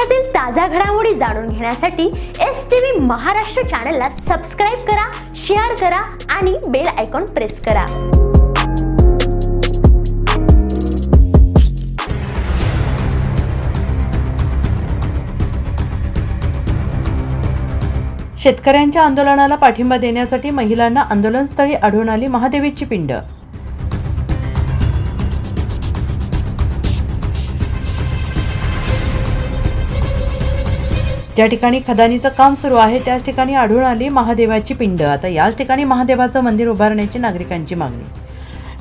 देशातील ताज्या घडामोडी जाणून घेण्यासाठी एस टी व्ही महाराष्ट्र चॅनलला सबस्क्राईब करा शेअर करा आणि बेल आयकॉन प्रेस करा. शेतकऱ्यांच्या आंदोलनाला पाठिंबा देण्यासाठी महिलांना आंदोलनस्थळी आढळून आली महादेवीची पिंड. ज्या ठिकाणी खदानीचं काम सुरू आहे त्याच ठिकाणी आढळून आली महादेवाची पिंड. आता याच ठिकाणी महादेवाचं मंदिर उभारण्याची नागरिकांची मागणी.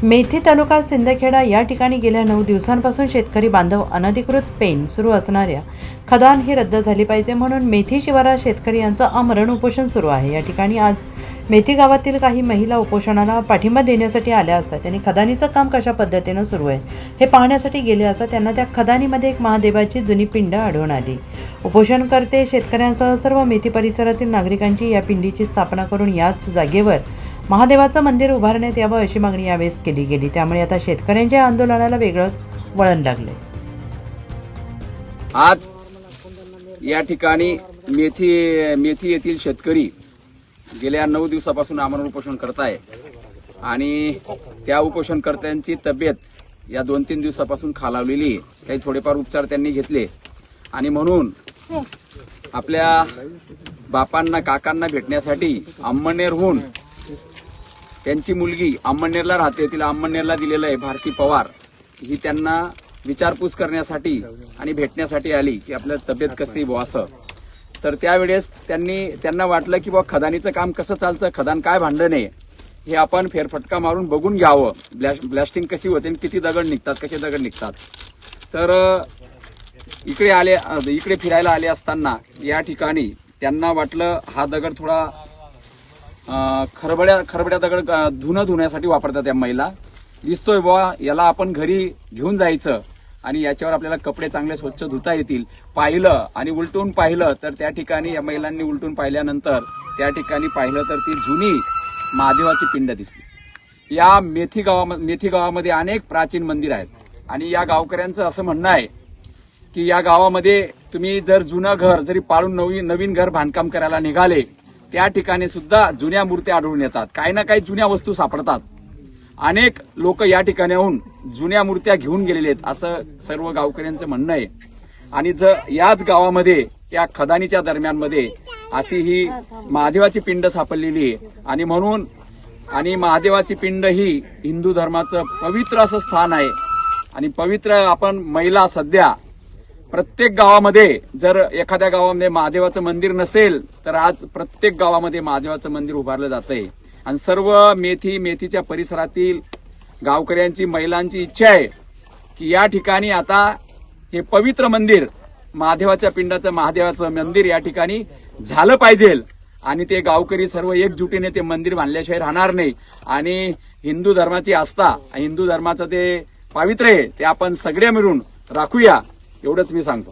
मेथी तालुका सिंदखेडा या ठिकाणी गेल्या नऊ दिवसांपासून शेतकरी बांधव अनधिकृत पेन सुरू असणाऱ्या खदान ही रद्द झाली पाहिजे म्हणून मेथी शिवारात शेतकरी यांचं आमरण उपोषण सुरू आहे. या ठिकाणी आज मेथी गावातील काही महिला उपोषणाला पाठिंबा देण्यासाठी आल्या असतात. त्यांनी खदानीचं काम कशा पद्धतीनं सुरू आहे हे पाहण्यासाठी गेले असता त्यांना त्या खदानीमध्ये एक महादेवाची जुनी पिंड आढळून आली. उपोषणकर्ते शेतकऱ्यांसह सर्व मेथी परिसरातील नागरिकांची या पिंडीची स्थापना करून याच जागेवर महादेवाचं मंदिर उभारण्यात यावं अशी मागणी यावेळेस केली गेली. त्यामुळे आता शेतकऱ्यांच्या आंदोलनाला वेगळंच वळण लागले आज या ठिकाणी मेथी मेथी येथील शेतकरी गेल्या नऊ दिवसापासून आमरण उपोषण करत आहे आणि त्या उपोषणकर्त्यांची तब्येत या दोन तीन दिवसापासून खालावलेली काही थोडेफार उपचार त्यांनी घेतले. आणि म्हणून आपल्या बापांना काकांना भेटण्यासाठी अंमळनेरहून त्यांची मुलगी अंमनेरला राहते. तिला अंमनेरला दिलेलं आहे भारती पवार. ही त्यांना विचारपूस करण्यासाठी आणि भेटण्यासाठी आली की आपल्या तब्येत कशी बुवा असं. तर त्यावेळेस त्यांनी त्यांना वाटलं की बुवा खदानीचं काम कसं चालतं खदान काय भांडण आहे हे आपण फेरफटका मारून बघून घ्यावं. ब्लॅश ब्लॅस्टिंग कशी होते आणि किती दगड निघतात कसे दगड निघतात. तर इकडे आले इकडे फिरायला आले असताना या ठिकाणी त्यांना वाटलं हा दगड थोडा खरबड्या खरबड्या दगड धुणं धुण्यासाठी वापरतात या महिला. दिसतोय बुवा याला आपण घरी घेऊन जायचं आणि याच्यावर आपल्याला कपडे चांगले स्वच्छ धुता येतील. पाहिलं आणि उलटून पाहिलं तर त्या ठिकाणी या महिलांनी उलटून पाहिल्यानंतर त्या ठिकाणी पाहिलं तर ती जुनी महादेवाची पिंड दिसली. या मेथी गावामध्ये मेथी गावामध्ये अनेक प्राचीन मंदिर आहेत. आणि या गावकऱ्यांचं असं म्हणणं आहे की या गावामध्ये तुम्ही जर जुनं घर जरी पाळून नवीन नवीन घर बांधकाम करायला निघाले त्या ठिकाणी सुद्धा जुन्या मूर्त्या आढळून येतात. काही ना काही जुन्या वस्तू सापडतात. अनेक लोक या ठिकाणाहून जुन्या मूर्त्या घेऊन गेलेले आहेत असं सर्व गावकऱ्यांचं म्हणणं आहे. आणि जर याच गावामध्ये या खदानीच्या दरम्यानमध्ये अशी ही महादेवाची पिंड सापडलेली आहे. आणि म्हणून आणि महादेवाची पिंड ही हिंदू धर्माचं पवित्र असं स्थान आहे. आणि पवित्र आपण महिला सध्या प्रत्येक गावामध्ये जर एखाद्या गावामध्ये महादेवाचं मंदिर नसेल तर आज प्रत्येक गावामध्ये महादेवाचं मंदिर उभारलं जातंय. आणि सर्व मेथी मेथीच्या परिसरातील गावकऱ्यांची महिलांची इच्छा आहे की या ठिकाणी आता हे पवित्र मंदिर महादेवाच्या पिंडाचं महादेवाचं मंदिर या ठिकाणी झालं पाहिजे. आणि ते गावकरी सर्व एकजुटीने ते मंदिर बांधल्याशिवाय राहणार नाही. आणि हिंदू धर्माची आस्था हिंदू धर्माचं ते पावित्र्य आहे ते आपण सगळे मिळून राखूया. ようつみさんと。